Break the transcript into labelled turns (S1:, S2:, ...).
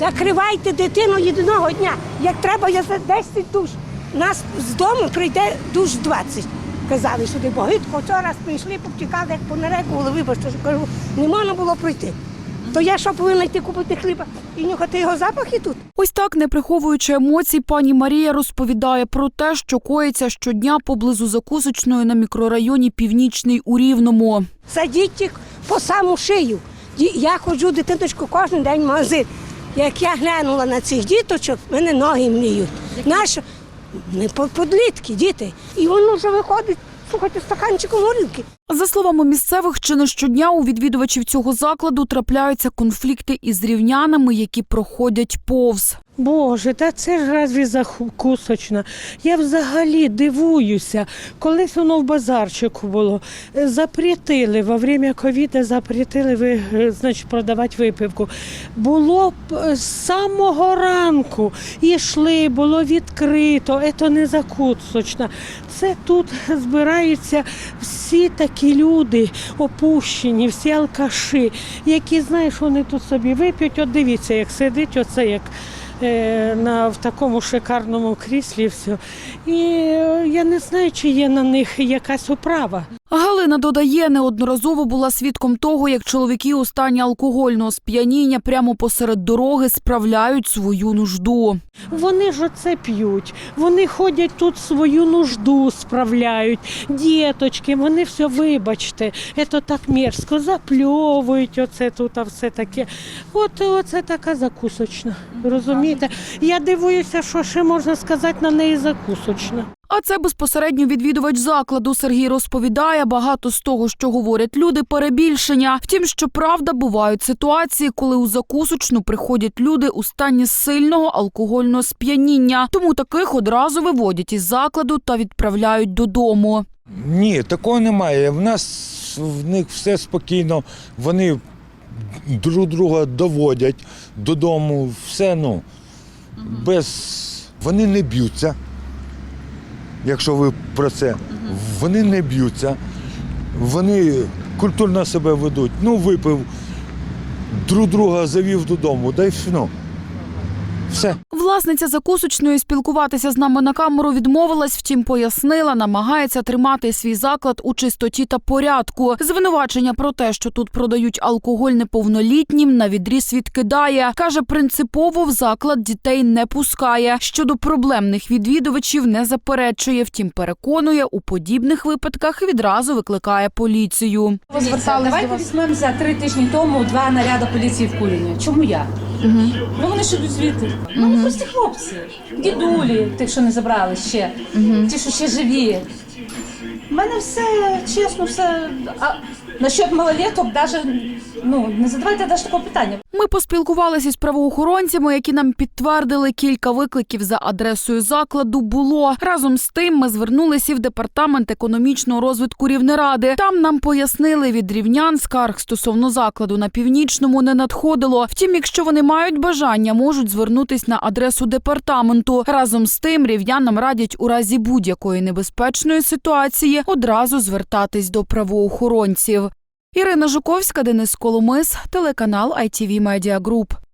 S1: Закривайте дитину єдиного дня. Як треба, я за 10 душ. Нас з дому прийде душ 20. Казали сюди, бо гидко вчора прийшли, повтікали, як понарекували, вибачте, що кажу, не можна було пройти. То я що повинна йти купити хліба і нюхати його запахи тут?
S2: Ось так, не приховуючи емоцій, пані Марія розповідає про те, що коїться щодня поблизу закусочної на мікрорайоні Північний у Рівному.
S1: Садіть їх по саму шию. Я ходжу дитиночку кожен день в магазин. Як я глянула на цих діточок, мене ноги мліють. Наші не подлітки, діти. І воно вже виходить, слухайте, стаканчиком горілки.
S2: За словами місцевих, чи не щодня у відвідувачів цього закладу трапляються конфлікти із рівнянами, які проходять повз.
S3: Боже, та це ж разві закусочна. Я взагалі дивуюся. Колись воно в базарчику було. Е, Запретили во время ковіду, запретили ви, е, значить, продавати випивку. Було б е, з самого ранку. Ішли, було відкрито. Це не закусочна. Це тут збираються всі такі люди опущені, всі алкаші, які, знаєш, вони тут собі вип'ють. От дивіться, як сидить, оце як на, в такому шикарному кріслі. Все. І е, я не знаю, чи є на них якась управа.
S2: Галина додає, неодноразово була свідком того, як чоловіки у стані алкогольного сп'яніння прямо посеред дороги справляють свою нужду.
S3: Вони ж оце п'ють, вони ходять тут свою нужду справляють, діточки, вони все, вибачте, це так мерзко, запльовують оце тут, а все таке. От оце така закусочна. Розумієте? Я дивуюся, що ще можна сказати на неї закусочна.
S2: А це безпосередньо відвідувач закладу. Сергій розповідає, багато з того, що говорять люди, перебільшення. Втім, що правда, бувають ситуації, коли у закусочну приходять люди у стані сильного алкогольного сп'яніння. Тому таких одразу виводять із закладу та відправляють додому.
S4: Ні, такого немає. В нас в них все спокійно. Вони друг друга доводять додому, все ну без. Вони не б'ються. Якщо ви про це, вони не б'ються, вони культурно себе ведуть. Ну, випив, друг друга завів додому, дай ну, все.
S2: Власниця закусочної спілкуватися з нами на камеру відмовилась, втім пояснила, намагається тримати свій заклад у чистоті та порядку. Звинувачення про те, що тут продають алкоголь неповнолітнім, на відріз відкидає. каже, принципово в заклад дітей не пускає. Щодо проблемних відвідувачів не заперечує. Втім, переконує, у подібних випадках відразу викликає поліцію.
S5: Дивіться, давайте візьмемо за три тижні тому два наряди поліції в Курені. Чому я? Ну вони ж йдуть звідти. Ну не прості хлопці, дідулі, тих, що не забрали ще, ті, що ще живі. У мене все чесно, все. А насчет малолеток, навіть ну не задавайте навіть такого питання.
S2: Ми поспілкувалися з правоохоронцями, які нам підтвердили, кілька викликів за адресою закладу було. Разом з тим ми звернулися в департамент економічного розвитку Рівнеради. Там нам пояснили, від рівнян скарг стосовно закладу на північному не надходило. Втім, якщо вони мають бажання, можуть звернутись на адресу департаменту. Разом з тим рівнянам радять у разі будь-якої небезпечної ситуації одразу звертатись до правоохоронців. Ірина Жуковська, Денис Коломис, телеканал ITV Media Group.